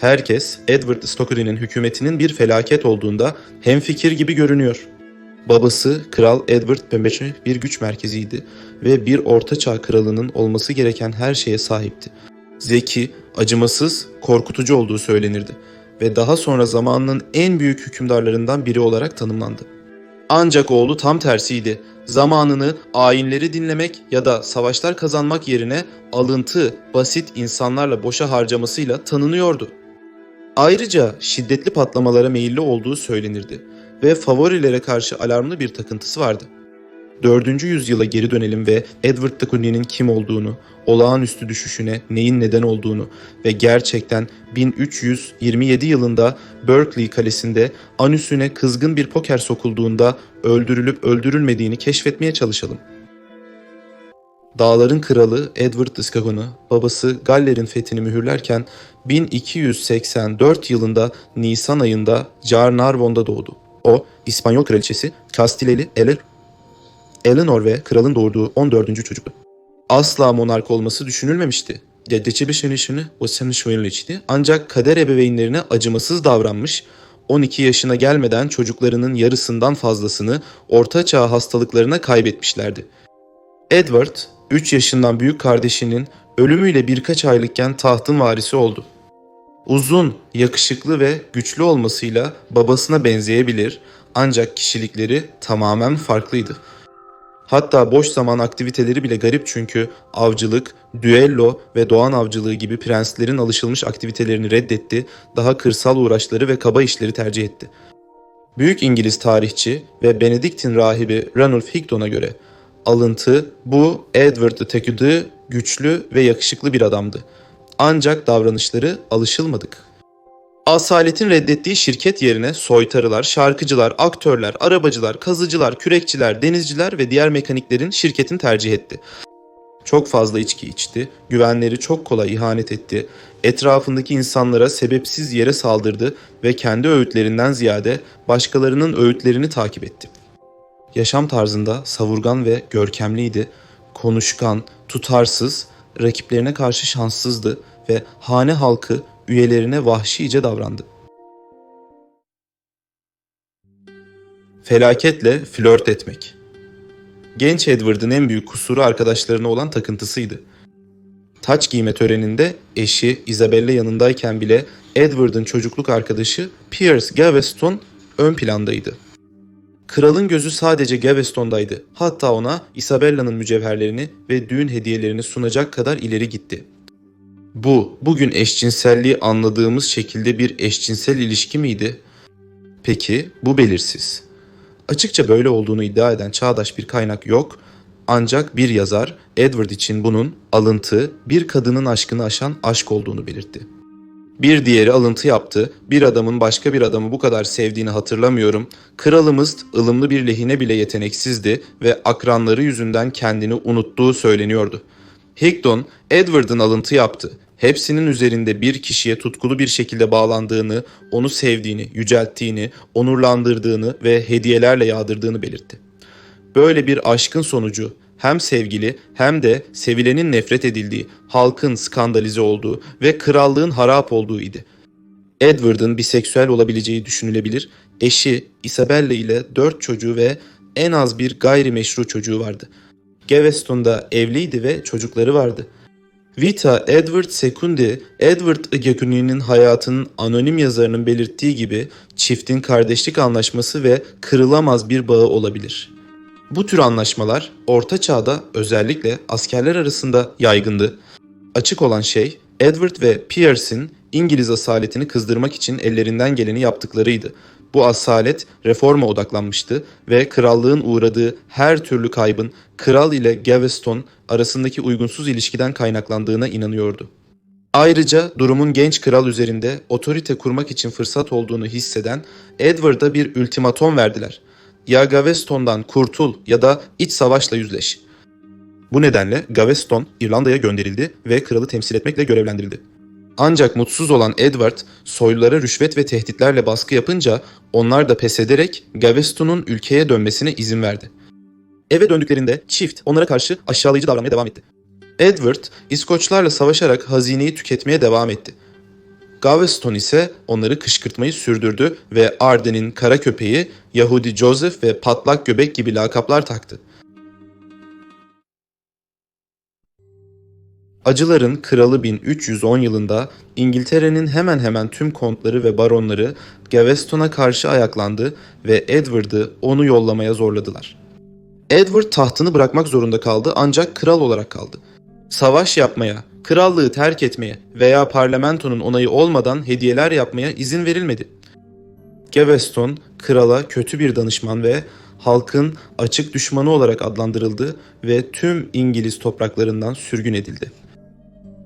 Herkes Edward Stockery'nin hükümetinin bir felaket olduğunda hemfikir gibi görünüyor. Babası Kral Edward Pembeçe bir güç merkeziydi ve bir ortaçağ kralının olması gereken her şeye sahipti. Zeki, acımasız, korkutucu olduğu söylenirdi ve daha sonra zamanının en büyük hükümdarlarından biri olarak tanımlandı. Ancak oğlu tam tersiydi. Zamanını ayinleri dinlemek ya da savaşlar kazanmak yerine alıntı, basit insanlarla boşa harcamasıyla tanınıyordu. Ayrıca şiddetli patlamalara meyilli olduğu söylenirdi ve favorilere karşı alarmlı bir takıntısı vardı. 4. yüzyıla geri dönelim ve Edward de Coligny'nin kim olduğunu, olağanüstü düşüşüne neyin neden olduğunu ve gerçekten 1327 yılında Berkeley Kalesi'nde anüsüne kızgın bir poker sokulduğunda öldürülüp öldürülmediğini keşfetmeye çalışalım. Dağların kralı Edward Discagon'u babası Galler'in fethini mühürlerken 1284 yılında Nisan ayında Caernarvon'da doğdu. O, İspanyol kraliçesi Kastileli Ele Eleanor ve kralın doğurduğu 14. çocuktu. Asla monark olması düşünülmemişti. Dedeci bir şenişini o senin ancak kader ebeveynlerine acımasız davranmış, 12 yaşına gelmeden çocuklarının yarısından fazlasını orta çağ hastalıklarına kaybetmişlerdi. Edward, 3 yaşından büyük kardeşinin ölümüyle birkaç aylıkken tahtın varisi oldu. Uzun, yakışıklı ve güçlü olmasıyla babasına benzeyebilir ancak kişilikleri tamamen farklıydı. Hatta boş zaman aktiviteleri bile garip çünkü avcılık, düello ve doğan avcılığı gibi prenslerin alışılmış aktivitelerini reddetti, daha kırsal uğraşları ve kaba işleri tercih etti. Büyük İngiliz tarihçi ve Benediktin rahibi Ranulf Higdon'a göre alıntı bu Edward the güçlü ve yakışıklı bir adamdı. Ancak davranışları alışılmadık. Asaletin reddettiği şirket yerine soytarılar, şarkıcılar, aktörler, arabacılar, kazıcılar, kürekçiler, denizciler ve diğer mekaniklerin şirketini tercih etti. Çok fazla içki içti, güvenleri çok kolay ihanet etti, etrafındaki insanlara sebepsiz yere saldırdı ve kendi öğütlerinden ziyade başkalarının öğütlerini takip etti. Yaşam tarzında savurgan ve görkemliydi, konuşkan, tutarsız, rakiplerine karşı şanssızdı ve hane halkı üyelerine vahşice davrandı. Felaketle flört etmek. Genç Edward'ın en büyük kusuru arkadaşlarına olan takıntısıydı. Taç giyme töreninde eşi Isabella yanındayken bile Edward'ın çocukluk arkadaşı Pierce Gaveston ön plandaydı. Kralın gözü sadece Gaveston'daydı. Hatta ona Isabella'nın mücevherlerini ve düğün hediyelerini sunacak kadar ileri gitti. Bu, bugün eşcinselliği anladığımız şekilde bir eşcinsel ilişki miydi? Peki, bu belirsiz. Açıkça böyle olduğunu iddia eden çağdaş bir kaynak yok ancak bir yazar Edward için bunun alıntı, bir kadının aşkını aşan aşk olduğunu belirtti. Bir diğeri alıntı yaptı. Bir adamın başka bir adamı bu kadar sevdiğini hatırlamıyorum. Kralımız ılımlı bir lehine bile yeteneksizdi ve akranları yüzünden kendini unuttuğu söyleniyordu. Higdon, Edward'ın alıntı yaptı. Hepsinin üzerinde bir kişiye tutkulu bir şekilde bağlandığını, onu sevdiğini, yücelttiğini, onurlandırdığını ve hediyelerle yağdırdığını belirtti. Böyle bir aşkın sonucu hem sevgili hem de sevilenin nefret edildiği, halkın skandalize olduğu ve krallığın harap olduğu idi. Edward'ın biseksüel olabileceği düşünülebilir. Eşi Isabella ile dört çocuğu ve en az bir gayrimeşru çocuğu vardı. Gaveston'da evliydi ve çocukları vardı. Vita Edward Secundi, Edward Igekuni'nin hayatının anonim yazarının belirttiği gibi çiftin kardeşlik anlaşması ve kırılamaz bir bağı olabilir. Bu tür anlaşmalar Orta Çağ'da özellikle askerler arasında yaygındı. Açık olan şey Edward ve Pierce'in İngiliz asaletini kızdırmak için ellerinden geleni yaptıklarıydı. Bu asalet reforma odaklanmıştı ve krallığın uğradığı her türlü kaybın kral ile Gaveston arasındaki uygunsuz ilişkiden kaynaklandığına inanıyordu. Ayrıca durumun genç kral üzerinde otorite kurmak için fırsat olduğunu hisseden Edward'a bir ultimatom verdiler. Ya Gaveston'dan kurtul ya da iç savaşla yüzleş. Bu nedenle Gaveston İrlanda'ya gönderildi ve kralı temsil etmekle görevlendirildi. Ancak mutsuz olan Edward, soylulara rüşvet ve tehditlerle baskı yapınca onlar da pes ederek Gaveston'un ülkeye dönmesine izin verdi. Eve döndüklerinde çift onlara karşı aşağılayıcı davranmaya devam etti. Edward, İskoçlarla savaşarak hazineyi tüketmeye devam etti. Gaveston ise onları kışkırtmayı sürdürdü ve Arden'in kara köpeği, Yahudi Joseph ve patlak göbek gibi lakaplar taktı. Acıların kralı 1310 yılında İngiltere'nin hemen hemen tüm kontları ve baronları Gaveston'a karşı ayaklandı ve Edward'ı onu yollamaya zorladılar. Edward tahtını bırakmak zorunda kaldı ancak kral olarak kaldı. Savaş yapmaya, krallığı terk etmeye veya parlamentonun onayı olmadan hediyeler yapmaya izin verilmedi. Gaveston krala kötü bir danışman ve halkın açık düşmanı olarak adlandırıldı ve tüm İngiliz topraklarından sürgün edildi.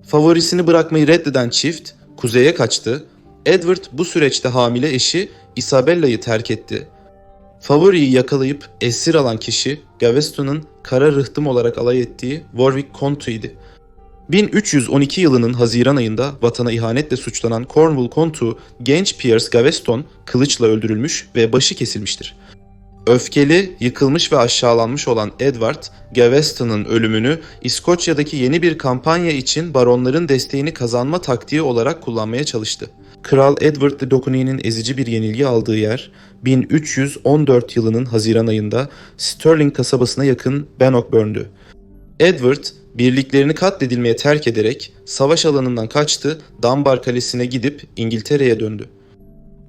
Favorisini bırakmayı reddeden çift kuzeye kaçtı. Edward bu süreçte hamile eşi Isabella'yı terk etti. Favoriyi yakalayıp esir alan kişi Gaveston'un kara rıhtım olarak alay ettiği Warwick Kontu'ydu. 1312 yılının Haziran ayında vatana ihanetle suçlanan Cornwall Kontu genç Piers Gaveston kılıçla öldürülmüş ve başı kesilmiştir. Öfkeli, yıkılmış ve aşağılanmış olan Edward, Gaveston'ın ölümünü İskoçya'daki yeni bir kampanya için baronların desteğini kazanma taktiği olarak kullanmaya çalıştı. Kral Edward de Docuni'nin ezici bir yenilgi aldığı yer, 1314 yılının Haziran ayında Stirling kasabasına yakın Bannockburn'dü. Edward, birliklerini katledilmeye terk ederek savaş alanından kaçtı, Dunbar Kalesi'ne gidip İngiltere'ye döndü.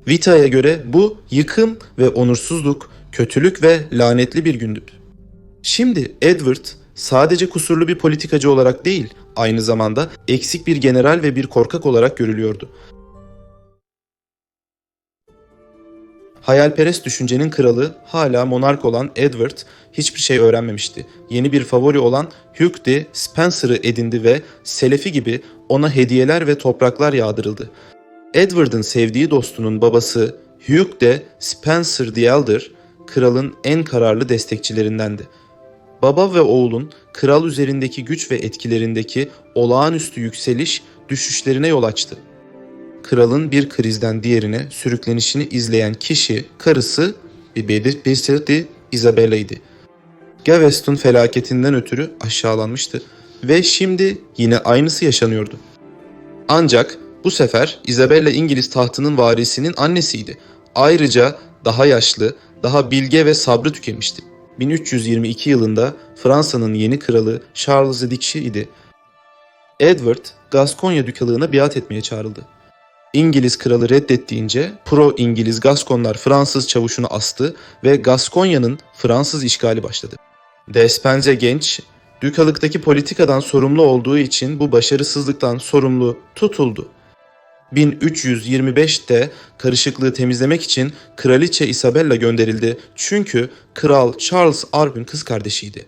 Vita'ya göre bu yıkım ve onursuzluk, kötülük ve lanetli bir gündü. Şimdi Edward sadece kusurlu bir politikacı olarak değil, aynı zamanda eksik bir general ve bir korkak olarak görülüyordu. Hayalperest düşüncenin kralı hala monark olan Edward hiçbir şey öğrenmemişti. Yeni bir favori olan Hugh de Spencer'ı edindi ve Selefi gibi ona hediyeler ve topraklar yağdırıldı. Edward'ın sevdiği dostunun babası Hugh de Spencer the Elder, kralın en kararlı destekçilerindendi. Baba ve oğlun kral üzerindeki güç ve etkilerindeki olağanüstü yükseliş düşüşlerine yol açtı. Kralın bir krizden diğerine sürüklenişini izleyen kişi karısı Bibedi Isabella'ydı. Gaveston felaketinden ötürü aşağılanmıştı ve şimdi yine aynısı yaşanıyordu. Ancak bu sefer Isabella İngiliz tahtının varisinin annesiydi. Ayrıca daha yaşlı, daha bilge ve sabrı tükenmişti. 1322 yılında Fransa'nın yeni kralı Charles Dikşi idi. Edward, Gaskonya dükalığına biat etmeye çağrıldı. İngiliz kralı reddettiğince pro-İngiliz Gaskonlar Fransız çavuşunu astı ve Gaskonya'nın Fransız işgali başladı. Despenze genç, dükalıktaki politikadan sorumlu olduğu için bu başarısızlıktan sorumlu tutuldu. 1325'te karışıklığı temizlemek için Kraliçe Isabella gönderildi çünkü Kral Charles Arp'ın kız kardeşiydi.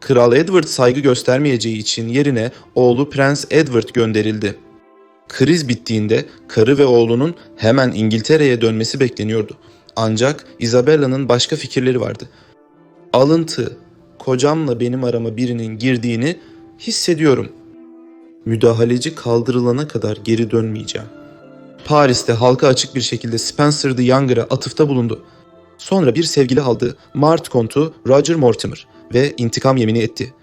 Kral Edward saygı göstermeyeceği için yerine oğlu Prens Edward gönderildi. Kriz bittiğinde karı ve oğlunun hemen İngiltere'ye dönmesi bekleniyordu. Ancak Isabella'nın başka fikirleri vardı. Alıntı, kocamla benim arama birinin girdiğini hissediyorum. Müdahaleci kaldırılana kadar geri dönmeyeceğim. Paris'te halka açık bir şekilde Spencer the Younger'a atıfta bulundu. Sonra bir sevgili aldı Mart kontu Roger Mortimer ve intikam yemini etti.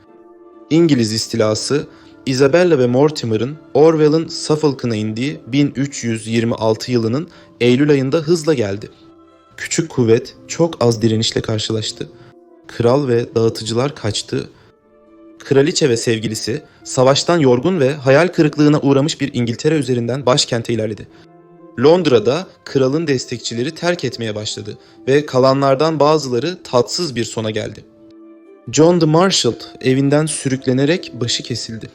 İngiliz istilası Isabella ve Mortimer'ın Orwell'ın Suffolk'ına indiği 1326 yılının Eylül ayında hızla geldi. Küçük kuvvet çok az direnişle karşılaştı. Kral ve dağıtıcılar kaçtı. Kraliçe ve sevgilisi savaştan yorgun ve hayal kırıklığına uğramış bir İngiltere üzerinden başkente ilerledi. Londra'da kralın destekçileri terk etmeye başladı ve kalanlardan bazıları tatsız bir sona geldi. John de Marshall evinden sürüklenerek başı kesildi.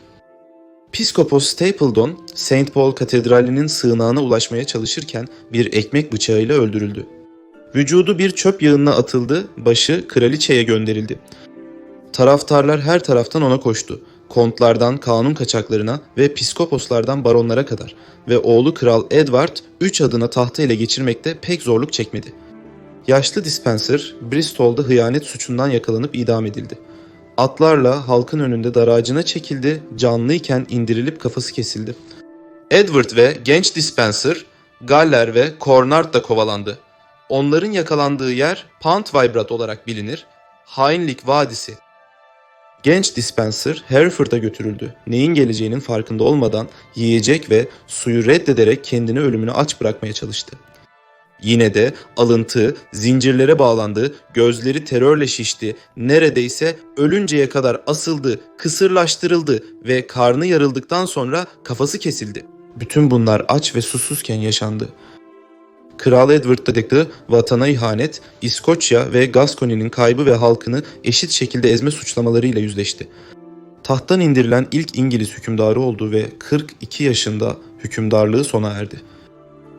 Piskopos Stapledon, St. Paul Katedrali'nin sığınağına ulaşmaya çalışırken bir ekmek bıçağıyla öldürüldü. Vücudu bir çöp yığınına atıldı, başı kraliçeye gönderildi. Taraftarlar her taraftan ona koştu. Kontlardan kanun kaçaklarına ve piskoposlardan baronlara kadar ve oğlu Kral Edward 3 adına tahtı ele geçirmekte pek zorluk çekmedi. Yaşlı Dispenser, Bristol'da hıyanet suçundan yakalanıp idam edildi. Atlarla halkın önünde daracına çekildi, canlıyken indirilip kafası kesildi. Edward ve genç Dispenser, Galler ve Cornard da kovalandı. Onların yakalandığı yer Pant Vibrat olarak bilinir, Hainlik Vadisi. Genç Dispenser Hereford'a götürüldü. Neyin geleceğinin farkında olmadan yiyecek ve suyu reddederek kendini ölümüne aç bırakmaya çalıştı. Yine de alıntı, zincirlere bağlandı, gözleri terörle şişti, neredeyse ölünceye kadar asıldı, kısırlaştırıldı ve karnı yarıldıktan sonra kafası kesildi. Bütün bunlar aç ve susuzken yaşandı. Kral Edward'daki vatana ihanet, İskoçya ve Gascony'nin kaybı ve halkını eşit şekilde ezme suçlamalarıyla yüzleşti. Tahttan indirilen ilk İngiliz hükümdarı oldu ve 42 yaşında hükümdarlığı sona erdi.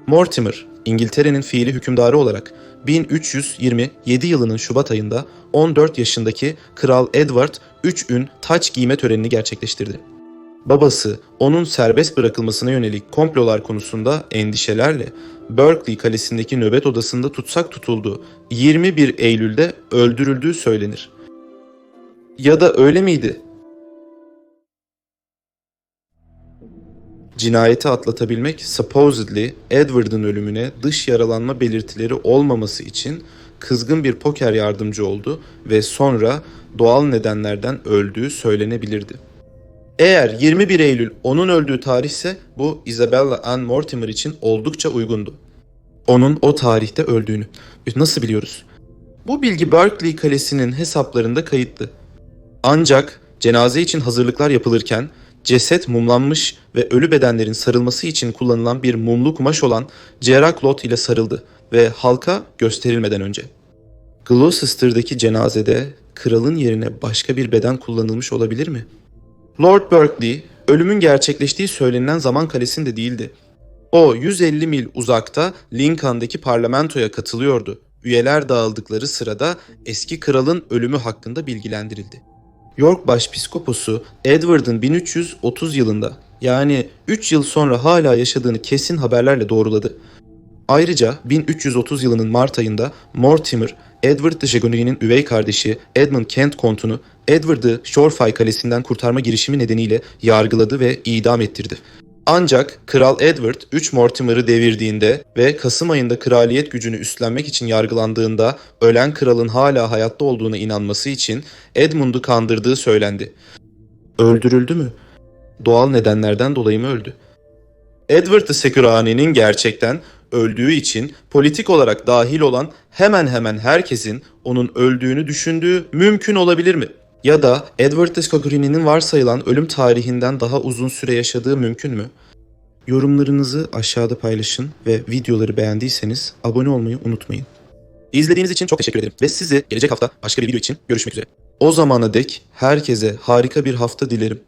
Mortimer, İngiltere'nin fiili hükümdarı olarak 1327 yılının Şubat ayında 14 yaşındaki Kral Edward 3 ün taç giyme törenini gerçekleştirdi. Babası onun serbest bırakılmasına yönelik komplolar konusunda endişelerle Berkeley Kalesi'ndeki nöbet odasında tutsak tutuldu. 21 Eylül'de öldürüldüğü söylenir. Ya da öyle miydi? Cinayeti atlatabilmek supposedly Edward'ın ölümüne dış yaralanma belirtileri olmaması için kızgın bir poker yardımcı oldu ve sonra doğal nedenlerden öldüğü söylenebilirdi. Eğer 21 Eylül onun öldüğü tarihse bu Isabella Ann Mortimer için oldukça uygundu. Onun o tarihte öldüğünü. Nasıl biliyoruz? Bu bilgi Berkeley Kalesi'nin hesaplarında kayıtlı. Ancak cenaze için hazırlıklar yapılırken ceset mumlanmış ve ölü bedenlerin sarılması için kullanılan bir mumlu kumaş olan ceraklot ile sarıldı ve halka gösterilmeden önce. Gloucester'daki cenazede kralın yerine başka bir beden kullanılmış olabilir mi? Lord Berkeley, ölümün gerçekleştiği söylenilen zaman kalesinde değildi. O 150 mil uzakta Lincoln'daki parlamentoya katılıyordu. Üyeler dağıldıkları sırada eski kralın ölümü hakkında bilgilendirildi. York Başpiskoposu Edward'ın 1330 yılında yani 3 yıl sonra hala yaşadığını kesin haberlerle doğruladı. Ayrıca 1330 yılının Mart ayında Mortimer, Edward de Jagonet'in üvey kardeşi Edmund Kent kontunu Edward'ı Shorefy kalesinden kurtarma girişimi nedeniyle yargıladı ve idam ettirdi. Ancak Kral Edward 3 Mortimer'ı devirdiğinde ve Kasım ayında kraliyet gücünü üstlenmek için yargılandığında ölen kralın hala hayatta olduğuna inanması için Edmund'u kandırdığı söylendi. Öldürüldü mü? Doğal nedenlerden dolayı mı öldü? Edward Sekurani'nin gerçekten öldüğü için politik olarak dahil olan hemen hemen herkesin onun öldüğünü düşündüğü mümkün olabilir mi? Ya da Edward Sekurani'nin varsayılan ölüm tarihinden daha uzun süre yaşadığı mümkün mü? Yorumlarınızı aşağıda paylaşın ve videoları beğendiyseniz abone olmayı unutmayın. İzlediğiniz için çok teşekkür ederim ve sizi gelecek hafta başka bir video için görüşmek üzere. O zamana dek herkese harika bir hafta dilerim.